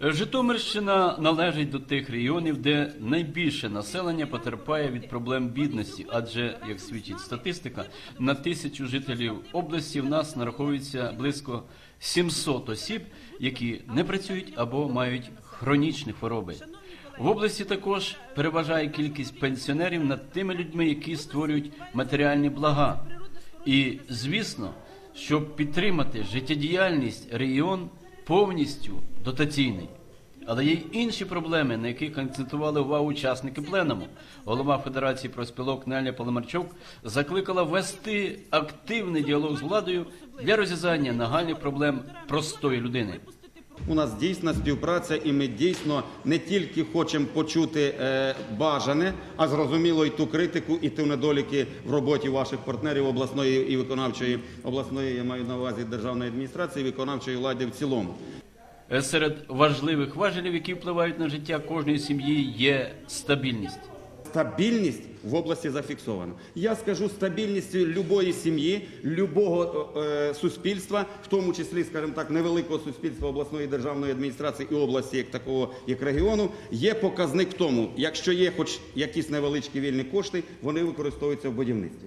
Житомирщина належить до тих регіонів, де найбільше населення потерпає від проблем бідності, адже, як свідчить статистика, на тисячу жителів області в нас нараховується близько 700 осіб, які не працюють або мають хронічні хвороби. В області також переважає кількість пенсіонерів над тими людьми, які створюють матеріальні блага. І звісно, щоб підтримати життєдіяльність регіон повністю дотаційний. Але є й інші проблеми, на яких концентрували увагу учасники пленуму. Голова Федерації профспілок Неля Поломарчук закликала вести активний діалог з владою для розв'язання нагальних проблем простої людини. У нас дійсна співпраця, і ми дійсно не тільки хочемо почути е, бажане, а зрозуміло і ту критику, і ті недоліки в роботі ваших партнерів обласної і виконавчої обласної, я маю на увазі державної адміністрації, виконавчої влади в цілому. Е, Серед важливих важелів, які впливають на життя кожної сім'ї, є стабільність. Стабільність в області зафіксована. Я скажу стабільність любої сім'ї, любого е, суспільства, в тому числі, скажімо так, невеликого суспільства обласної державної адміністрації і області, як такого, як регіону, є показник тому, якщо є хоч якісь невеличкі вільні кошти, вони використовуються в будівництві.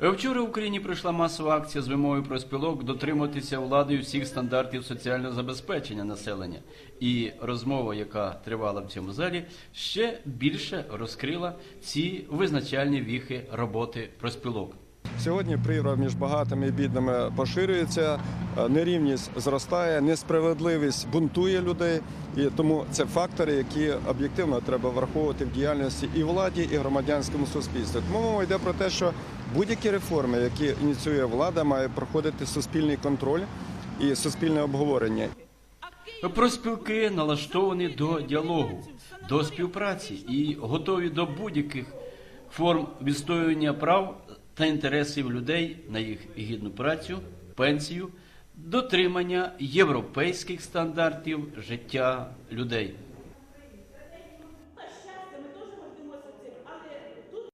Вчора в Україні пройшла масова акція з вимогою профспілок дотримуватися владою всіх стандартів соціального забезпечення населення. І розмова, яка тривала в цьому залі, ще більше розкрила ці визначальні віхи роботи профспілок. Сьогодні прірва між багатими і бідними поширюється, е, нерівність зростає, несправедливість бунтує людей, і тому це фактори, які об'єктивно треба враховувати в діяльності і владі, і громадянському суспільстві. Тому мова йде про те, що будь-які реформи, які ініціює влада, має проходити суспільний контроль і суспільне обговорення. Профспілки налаштовані до діалогу, до співпраці і готові до будь-яких форм відстоювання прав та інтересів людей на їх гідну працю, пенсію, дотримання європейських стандартів життя людей.